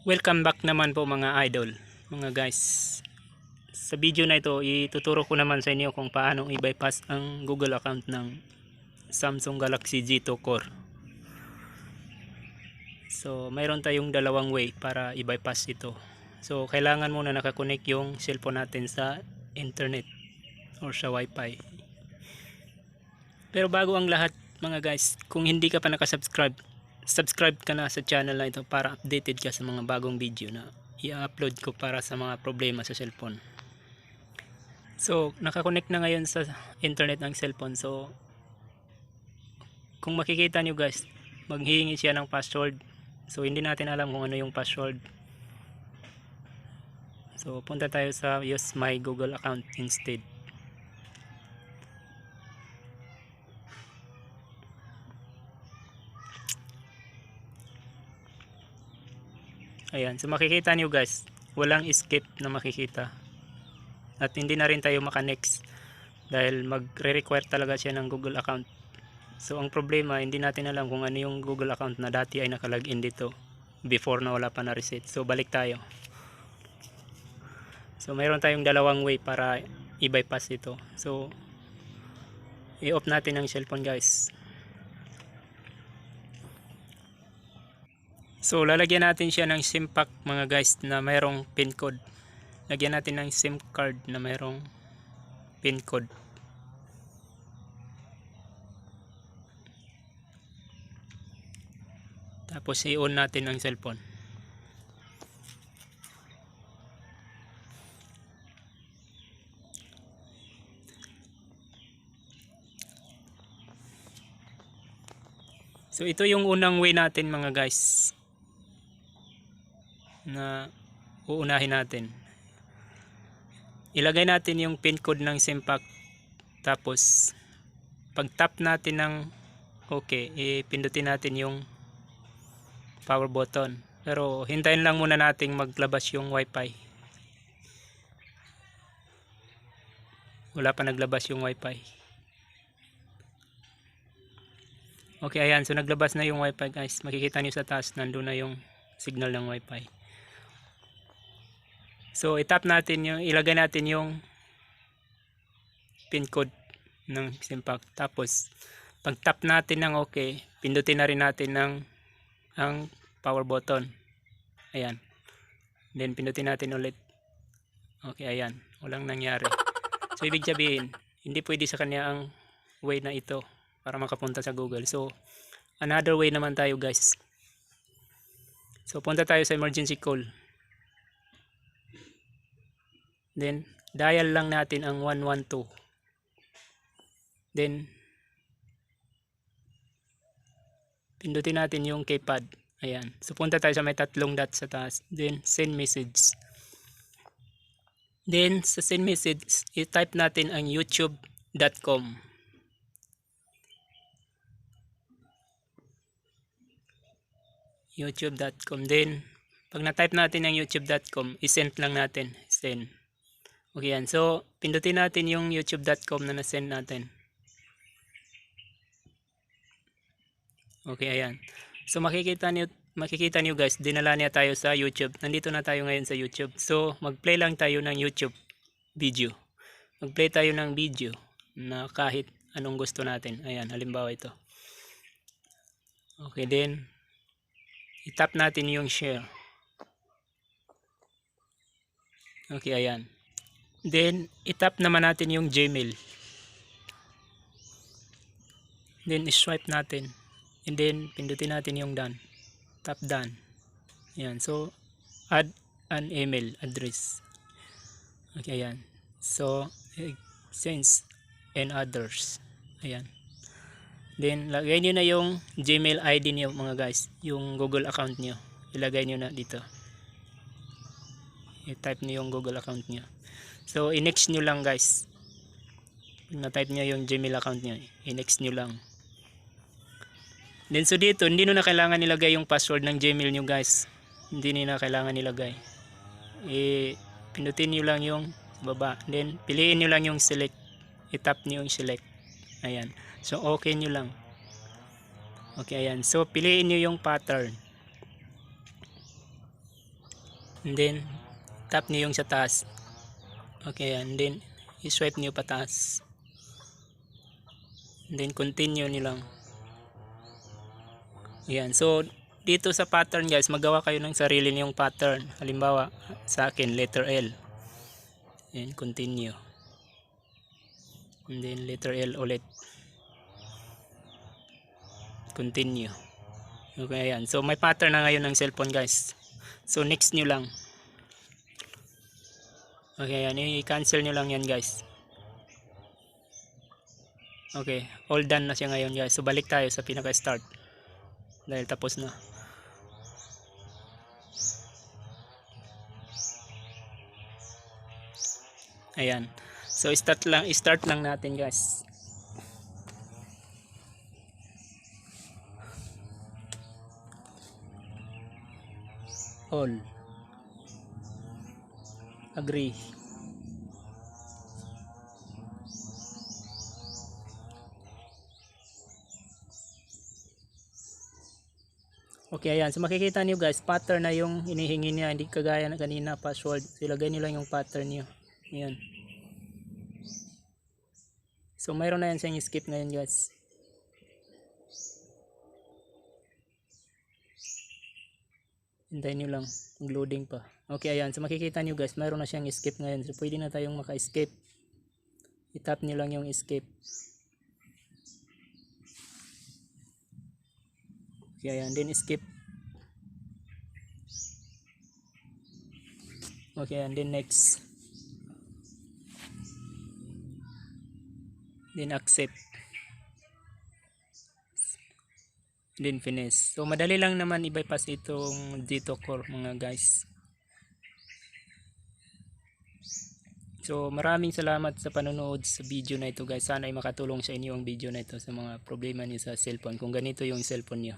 Welcome back naman po mga idol, mga guys. Sa video na ito, ituturo ko naman sa inyo kung paano i-bypass ang Google account ng Samsung Galaxy G2 Core. So, mayroon tayong dalawang way para i-bypass ito. So, kailangan muna nakakonect yung cellphone natin sa internet or sa wifi. Pero bago ang lahat mga guys, kung hindi ka pa nakasubscribe, subscribe ka na sa channel na ito para updated ka sa mga bagong video na i-upload ko para sa mga problema sa cellphone. So, nakakonect na ngayon sa internet ng cellphone. So, kung makikita nyo guys, maghihingi siya ng password. So, hindi natin alam kung ano yung password. So, punta tayo sa use my Google account instead. Ayan, so makikita nyo guys, walang escape na makikita. At hindi na rin tayo maka-next dahil magre-require talaga siya ng Google account. So ang problema, hindi natin alam kung ano yung Google account na dati ay nakalagin dito before na wala pa na reset. So balik tayo. So mayroon tayong dalawang way para i-bypass ito. So i-off natin ang cellphone guys. So lalagyan natin siya ng SIM pack mga guys na mayroong pin code. Lagyan natin ng SIM card na mayroong pin code. Tapos i-on natin ang cellphone. So ito yung unang way natin mga guys na uunahin natin. Ilagay natin yung pin code ng SIM pack tapos pag tap natin ng okay, ipindutin natin yung power button. Pero hintayin lang muna nating maglabas yung wifi. Wala pa naglabas yung wifi. Okay, ayan. So, naglabas na yung wifi guys. Makikita nyo sa taas, nandun na yung signal ng wifi. So, itap natin yung, ilagay natin yung pin code ng SIM pack. Tapos, pag tap natin ng okay, pindutin na rin natin ng ang power button. Ayan. Then, pindutin natin ulit. Okay, ayan. Walang nangyari. So, ibig sabihin, hindi pwede sa kanya ang way na ito para makapunta sa Google. So, another way naman tayo guys. So, punta tayo sa emergency call. Then, dial lang natin ang 112. Then, pindutin natin yung keypad. Ayan. So, punta tayo sa may tatlong dot sa taas. Then, send message. Then, sa send message, i-type natin ang youtube.com. youtube.com din pag na-type natin ang youtube.com i-send lang natin send okay yan. So pindutin natin yung youtube.com na na-send natin. Okay ayan. So makikita niyo makikita niyo guys dinala niya tayo sa youtube. Nandito na tayo ngayon sa youtube. So mag-play lang tayo ng youtube video. Mag-play tayo ng video na kahit anong gusto natin. Ayan halimbawa ito. Okay then itap natin yung share. Okay, ayan. Then, itap naman natin yung Gmail. Then, swipe natin. And then, pindutin natin yung done. Tap done. Ayan. So, add an email address. Okay, ayan. So, exchange and others. Ayan. Then, lagay nyo na yung Gmail ID niyo mga guys. Yung Google account nyo. Ilagay nyo na dito. I-type nyo yung Google account nyo. So, i-next nyo lang guys. Na-type nyo yung Gmail account nyo, i-next nyo lang. Then, so dito, hindi nyo na kailangan nilagay yung password ng Gmail nyo guys. Hindi nyo na kailangan nilagay. I pindutin nyo lang yung baba. Then, piliin nyo lang yung select. I-tap nyo yung select. Ayan. So, okay nyo lang. Okay, ayan. So, piliin nyo yung pattern. And then, tap niyo yung sa taas. Okay, and then, i-swipe niyo pataas. And then, continue niyo lang. Ayan. So, dito sa pattern guys, magawa kayo ng sarili niyong pattern. Halimbawa, sa akin, letter L. And continue. And then, letter L ulit. Continue. Okay, ayan. So, may pattern na ngayon ng cellphone guys. So, next nyo lang. Okay, ayan. I-cancel nyo lang yan guys. Okay, all done na siya ngayon guys. So, balik tayo sa pinaka-start. Dahil tapos na. Ayan. So, start lang, start lang natin guys. All. Agree. Okay, ayan. So makikita niyo guys, pattern na yung hinihingi niya. Hindi kagaya na kanina, password. So ilagay niyo lang yung pattern niyo. Ayan. So mayroon na yan siyang skip ngayon guys. Hintayin nyo lang. Mag-loading pa. Okay, ayan. So makikita nyo guys, mayroon na siyang escape ngayon. So pwede na tayong maka-escape. I-tap nyo lang yung escape. Okay, ayan. Then escape. Okay, and then next. Then accept. Then finish. So madali lang naman i-bypass itong dito core mga guys. So maraming salamat sa panonood sa video na ito guys. Sana ay makatulong sa inyo ang video na ito sa mga problema niyo sa cellphone. Kung ganito yung cellphone niyo.